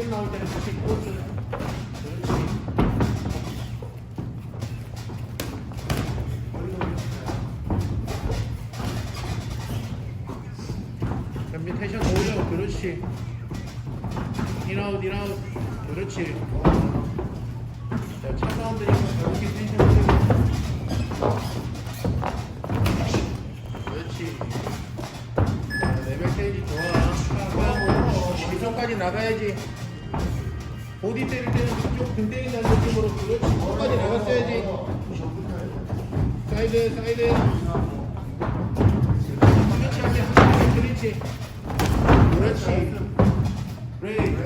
실 나올 때는 다시 꽂을 그렇지. 연비 텐션 올려 그렇지. 인아웃 인아웃 그렇지 자 차가운 데니까 가볍게 텐션 올리고 그렇지. 자 레벨 테이지 좋아. 하고 미성까지 뭐 나가야지. 보디 때릴 때는 좀등 때린다는 느낌으로 그렇지. 끝까지 나갔어야지. 사이드 사이드. 그렇지 하게 하게 그렇지. 그렇지. 레이.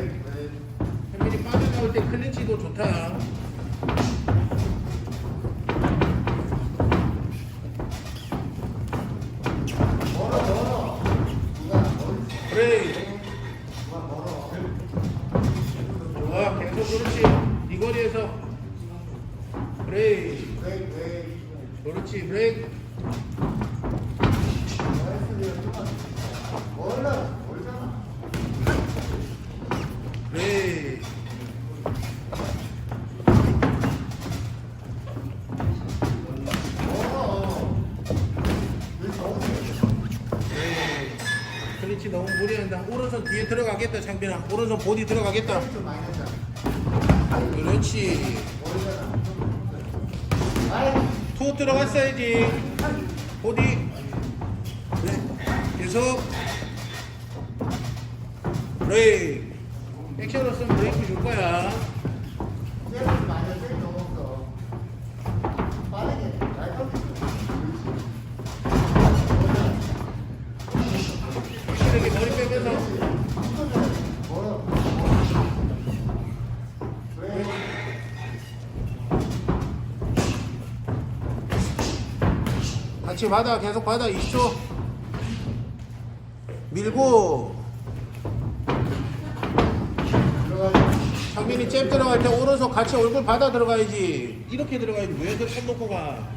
혜민이 빠져나올 때 클린치도 좋다. 계속 그렇지. 이 거리에서 레이. 그렇지 브레이크. 클린치 너무 무리한다. 오른손 뒤에 들어가겠다 창빈아. 오른손 보디 들어가겠다. 그렇지. 투 들어갔어야지. 보디. 네. 계속. 브레이크. 액션으로 쓰면 브레이크 줄 거야. 같이 받아 계속 받아 이쇼 밀고. 장민이 잽 들어갈 때 오른손 같이 얼굴 받아 들어가야지. 이렇게 들어가야지. 왜들 손 놓고 가?